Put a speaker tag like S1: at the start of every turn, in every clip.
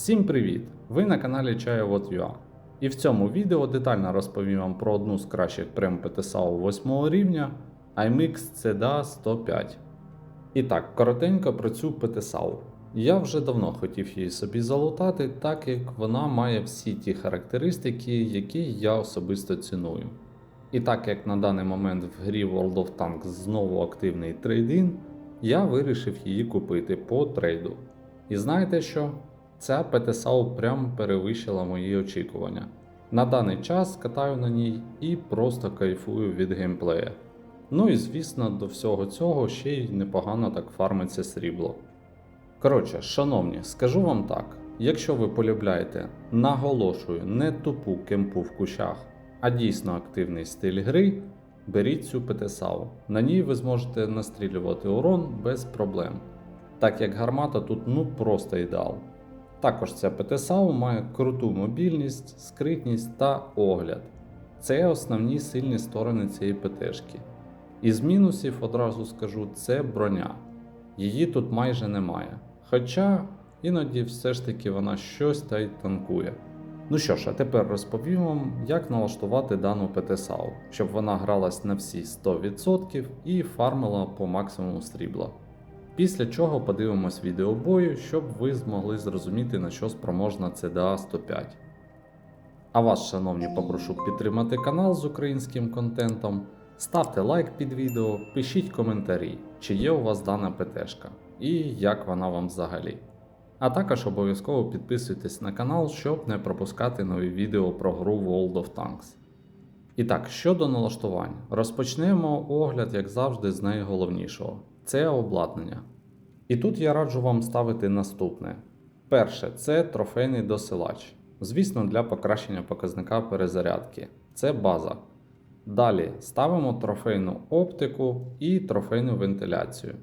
S1: Всім привіт! Ви на каналі Чаєвод.ua. І в цьому відео детально розповім вам про одну з кращих прем ПТСАУ 8 рівня IMX CDA 105. І так, коротенько про цю ПТСАУ. Я вже давно хотів її собі залутати, так як вона має всі ті характеристики, які я особисто ціную. І так як на даний момент в грі World of Tanks знову активний трейдин, я вирішив її купити по трейду. І знаєте що? Ця ПТСАУ прям перевищила мої очікування. На даний час катаю на ній і просто кайфую від геймплея. Ну і звісно, до всього цього ще й непогано так фармиться срібло. Коротше, шановні, скажу вам так: якщо ви полюбляєте, наголошую, не тупу кемпу в кущах, а дійсно активний стиль гри, беріть цю ПТСАУ. На ній ви зможете настрілювати урон без проблем, так як гармата тут ну просто ідеал. Також ця ПТСАУ має круту мобільність, скритність та огляд. Це основні сильні сторони цієї ПТшки. Із мінусів одразу скажу, це броня. Її тут майже немає. Хоча іноді все ж таки вона щось та й танкує. Ну що ж, а тепер розповім вам, як налаштувати дану ПТСАУ, щоб вона гралась на всі 100% і фармила по максимуму срібла. Після чого подивимось відео бою, щоб ви змогли зрозуміти на що спроможна CDA 105. А вас, шановні, попрошу підтримати канал з українським контентом, ставте лайк під відео, пишіть коментарі, чи є у вас дана ПТшка і як вона вам взагалі. А також обов'язково підписуйтесь на канал, щоб не пропускати нові відео про гру World of Tanks. І так, щодо налаштувань, розпочнемо огляд, як завжди, з найголовнішого це обладнання. І тут я раджу вам ставити наступне: перше це трофейний досилач. Звісно, для покращення показника перезарядки. Це база. Далі ставимо трофейну оптику і трофейну вентиляцію.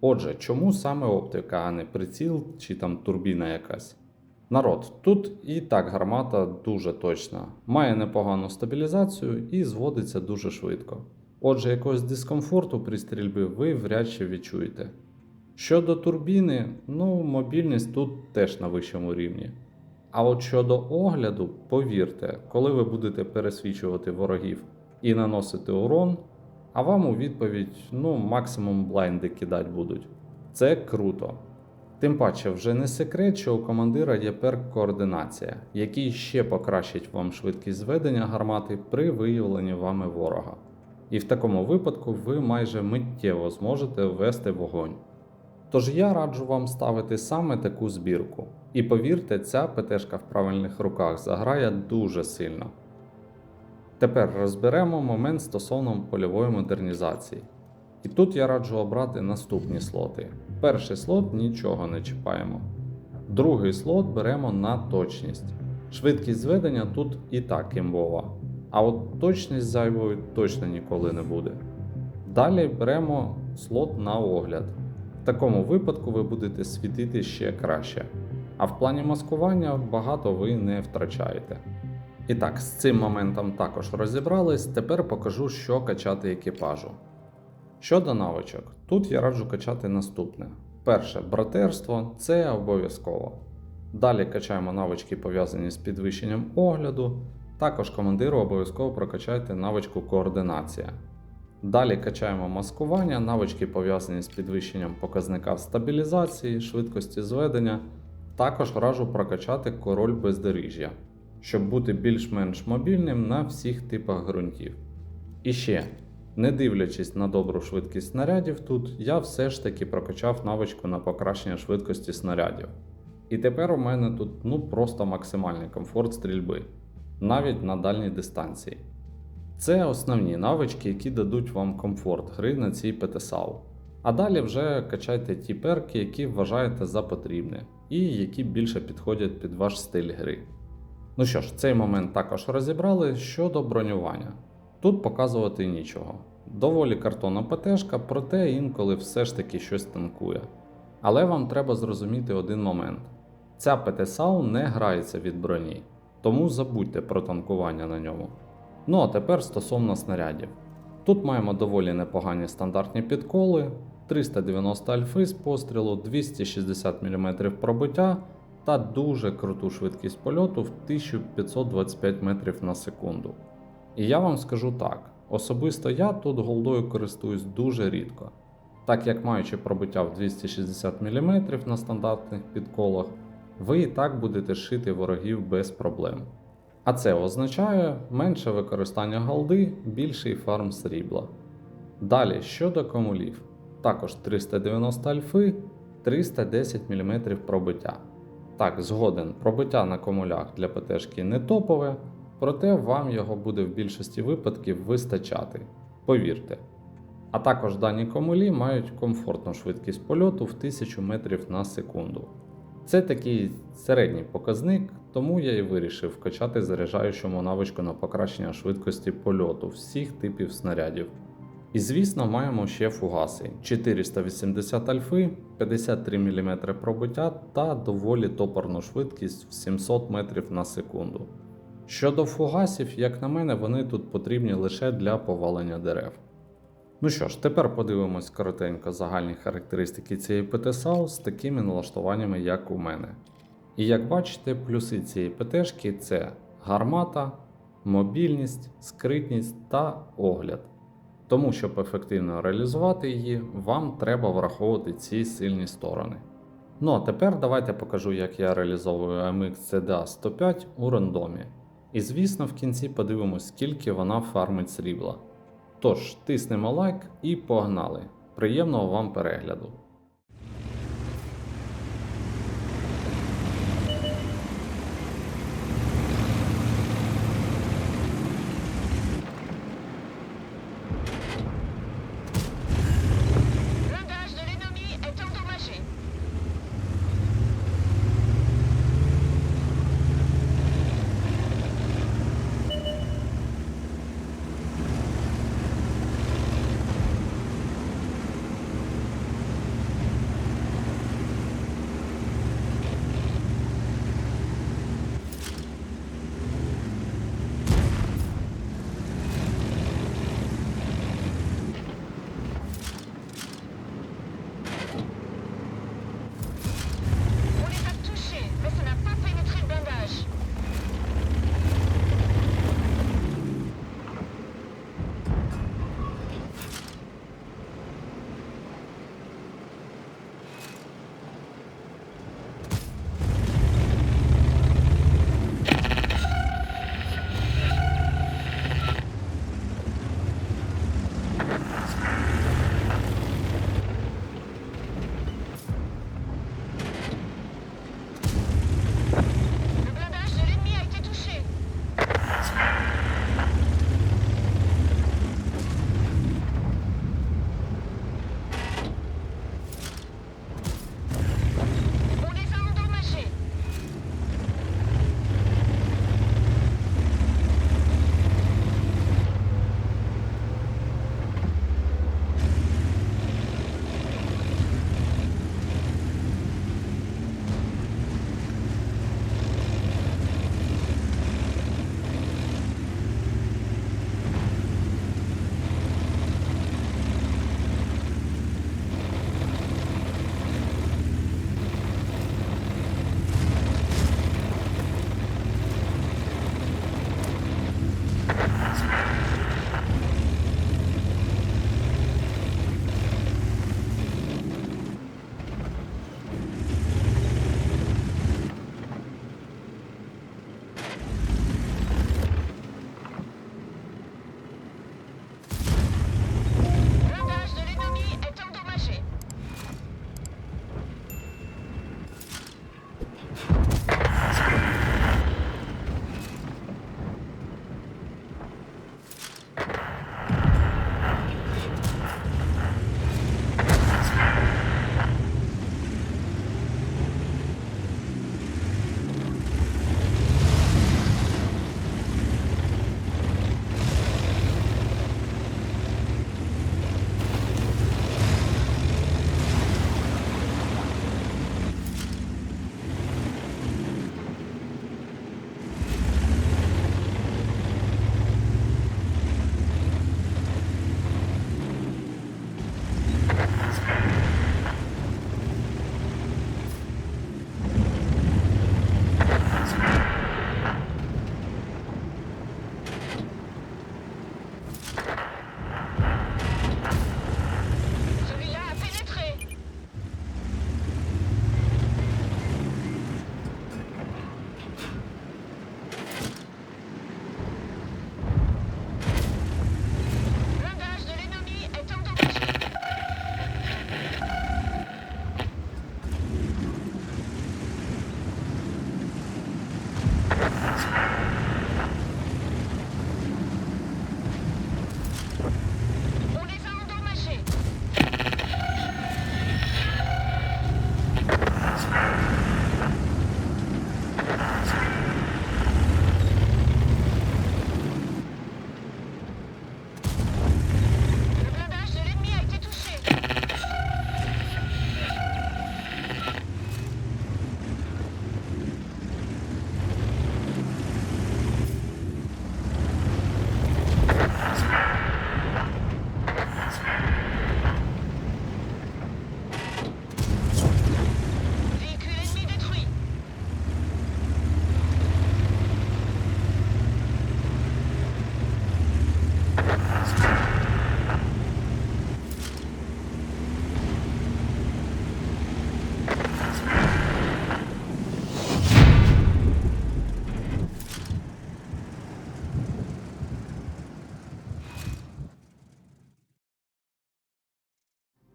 S1: Отже, чому саме оптика, а не приціл чи там турбіна якась? Народ, тут і так гармата дуже точна, має непогану стабілізацію і зводиться дуже швидко. Отже, якогось дискомфорту при стрільбі ви вряд чи відчуєте. Щодо турбіни, ну, мобільність тут теж на вищому рівні. А от щодо огляду, повірте, коли ви будете пересвічувати ворогів і наносити урон, а вам у відповідь ну, максимум блайнди кидати будуть. Це круто. Тим паче, вже не секрет, що у командира є перк координація, який ще покращить вам швидкість зведення гармати при виявленні вами ворога. І в такому випадку ви майже миттєво зможете ввести вогонь. Тож я раджу вам ставити саме таку збірку. І повірте, ця ПТшка в правильних руках заграє дуже сильно. Тепер розберемо момент стосовно польової модернізації. І тут я раджу обрати наступні слоти. Перший слот нічого не чіпаємо. Другий слот беремо на точність. Швидкість зведення тут і так імбова, а от точність зайвою точно ніколи не буде. Далі беремо слот на огляд. В такому випадку ви будете світити ще краще. А в плані маскування багато ви не втрачаєте. І так, з цим моментом також розібрались. Тепер покажу, що качати екіпажу. Щодо навичок, тут я раджу качати наступне: перше, братерство це обов'язково. Далі качаємо навички, пов'язані з підвищенням огляду. Також командиру обов'язково прокачайте навичку координація. Далі качаємо маскування, навички пов'язані з підвищенням показника стабілізації, швидкості зведення. Також раджу прокачати король бездоріжжя, щоб бути більш-менш мобільним на всіх типах ґрунтів. І ще, не дивлячись на добру швидкість снарядів тут, я все ж таки прокачав навичку на покращення швидкості снарядів. І тепер у мене тут ну просто максимальний комфорт стрільби, навіть на дальній дистанції. Це основні навички, які дадуть вам комфорт гри на цій ПТСАУ. А далі вже качайте ті перки, які вважаєте за потрібне, і які більше підходять під ваш стиль гри. Ну що ж, цей момент також розібрали щодо бронювання. Тут показувати нічого. Доволі картонна ПТшка, проте інколи все ж таки щось танкує. Але вам треба зрозуміти один момент: ця ПТСАУ не грається від броні, тому забудьте про танкування на ньому. Ну а тепер стосовно снарядів. Тут маємо доволі непогані стандартні підколи, 390 альфи з пострілу, 260 мм пробиття та дуже круту швидкість польоту в 1525 метрів на секунду. І я вам скажу так: особисто я тут голдою користуюсь дуже рідко, так як маючи пробиття в 260 мм на стандартних підколах, ви і так будете шити ворогів без проблем. А це означає менше використання голди, більший фарм срібла. Далі щодо комулів, також 390 альфи, 310 мм пробиття. Так, згоден, пробиття на комулях для ПТшки не топове, проте вам його буде в більшості випадків вистачати. Повірте. А також дані комулі мають комфортну швидкість польоту в 1000 метрів на секунду. Це такий середній показник, тому я і вирішив вкачати заряджаючому навичку на покращення швидкості польоту всіх типів снарядів. І звісно, маємо ще фугаси 480 альфи, 53 мм пробиття та доволі топорну швидкість в 700 метрів на секунду. Щодо фугасів, як на мене, вони тут потрібні лише для повалення дерев. Ну що ж, тепер подивимось коротенько загальні характеристики цієї ПТ-САУ з такими налаштуваннями, як у мене. І як бачите, плюси цієї ПТшки це гармата, мобільність, скритність та огляд. Тому, щоб ефективно реалізувати її, вам треба враховувати ці сильні сторони. Ну а тепер давайте покажу, як я реалізовую AMX CDA 105 у рандомі. І звісно, в кінці подивимось, скільки вона фармить срібла. Тож, тиснемо лайк і погнали! Приємного вам перегляду!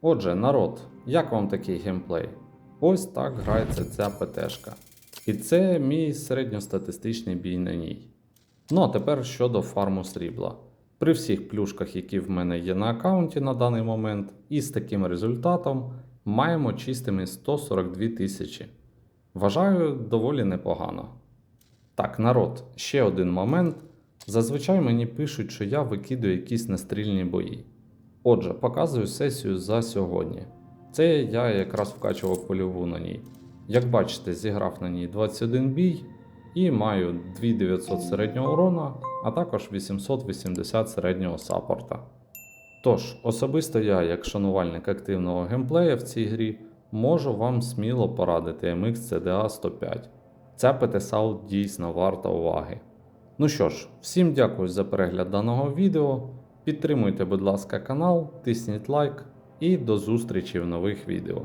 S1: Отже, народ, як вам такий геймплей? Ось так грається ця ПТшка. І це мій середньостатистичний бій на ній. Ну а тепер щодо фарму срібла. При всіх плюшках, які в мене є на аккаунті на даний момент, і з таким результатом маємо чистими 142 тисячі. Вважаю доволі непогано. Так, народ, ще один момент. Зазвичай мені пишуть, що я викидаю якісь настрільні бої. Отже, показую сесію за сьогодні. Це я якраз вкачував польову на ній. Як бачите, зіграв на ній 21 бій і маю 2900 середнього урона, а також 880 середнього саппорта. Тож, особисто я, як шанувальник активного геймплея в цій грі, можу вам сміло порадити MX CDA 105. Ця ПТСАУ дійсно варта уваги. Ну що ж, всім дякую за перегляд даного відео. Підтримуйте, будь ласка, канал, тисніть лайк і до зустрічі в нових відео.